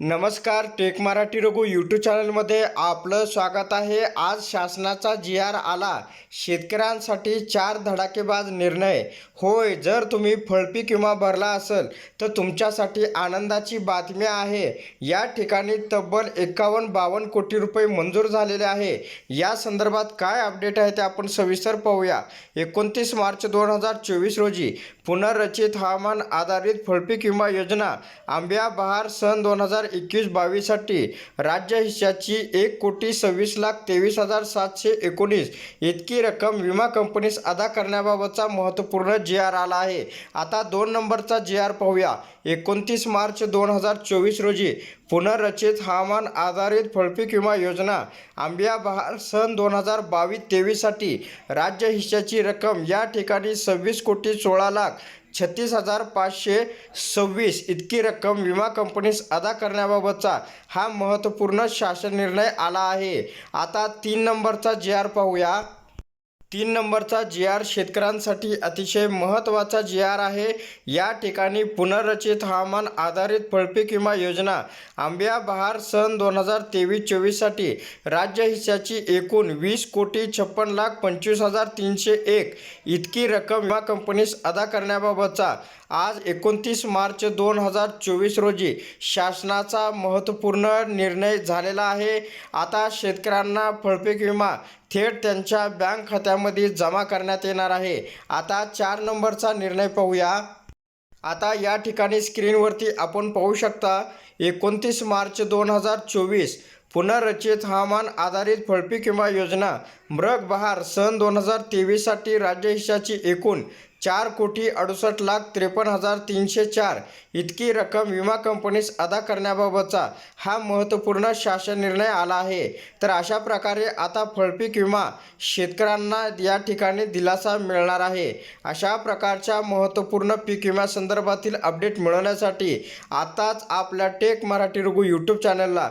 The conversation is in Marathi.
नमस्कार टेक मराठी रघु यूट्यूब चॅनलमध्ये आपलं स्वागत आहे. आज शासनाचा जी आर आला. शेतकऱ्यांसाठी चार धडाकेबाज निर्णय. होय जर तुम्ही फळपी किंवा भरला असेल तर तुमच्यासाठी आनंदाची बातमी आहे. या ठिकाणी तब्बल एकावन्न बावन्न कोटी रुपये मंजूर झालेले आहे. या संदर्भात काय अपडेट आहे ते आपण सविस्तर पाहूया. एकोणतीस मार्च दोन हजार चोवीस रोजी पुनर्रचित हवामान आधारित फळपी किंवा योजना आंब्या बहार सन दोन हजार एकवीस बावीससाठी राज्य हिश्शाची एक कोटी सव्वीस लाख तेवीस हजार सातशे एकोणीस इतकी रक्कम विमा कंपनीस अदा करण्याबाबतचा महत्त्वपूर्ण जी आर आला आहे. आता दोन नंबरचा जी आर पाहूया. एकोणतीस मार्च दोन हजार चोवीस रोजी पुनर्रचित हवामान आधारित फळपीक विमा योजना आंबिया बहार सन दोन हजार बावीस तेवीससाठी राज्य हिश्शाची रक्कम या ठिकाणी सव्वीस कोटी सोळा लाख छत्तीस हजार पाचशे सव्वीस इतकी रक्कम विमा कंपनीस अदा करण्याबाबतचा हा महत्त्वपूर्ण शासन निर्णय आला आहे. आता तीन नंबरचा जे आर पाहूया. तीन नंबरचा जी आर शेतकऱ्यांसाठी अतिशय महत्त्वाचा जी आर आहे. या ठिकाणी पुनर्रचित हवामान आधारित फळपीक विमा योजना आंबिया बहार सन दोन हजार तेवीस चोवीससाठी राज्य हिस्साची एकूण वीस कोटी छप्पन लाख पंचवीस हजार तीनशे एक इतकी रक्कम विमा कंपनीस अदा करण्याबाबतचा आज एकोणतीस मार्च दोन हजार चोवीस रोजी शासनाचा महत्त्वपूर्ण निर्णय झालेला आहे. आता शेतकऱ्यांना फळपीक विमा थेट त्यांच्या बँक खात्यामध्ये जमा करण्यात येणार आहे. आता चार नंबरचा निर्णय पाहूया. आता या ठिकाणी स्क्रीनवरती आपण पाहू शकता एकोणतीस मार्च दोन हजार चोवीस. पुनर्रचित हवामान आधारित फळपीक विमा योजना. मृग बहार सन दोन हजार तेवीससाठी राज्य हिश्शाची एकूण चार कोटी अडुसष्ट लाख त्रेपन्न हजार तीनशे चार. इतकी रक्कम विमा कंपनीस अदा करण्याबाबतचा हा महत्त्वपूर्ण शासन निर्णय आला आहे. तर अशा प्रकारे आता फळपीक विमा शेतकऱ्यांना या ठिकाणी दिलासा मिळणार आहे. अशा प्रकारच्या महत्त्वपूर्ण पीक विम्यासंदर्भातील अपडेट मिळवण्यासाठी आताच आपल्या टेक मराठी रघु यूट्यूब चॅनलला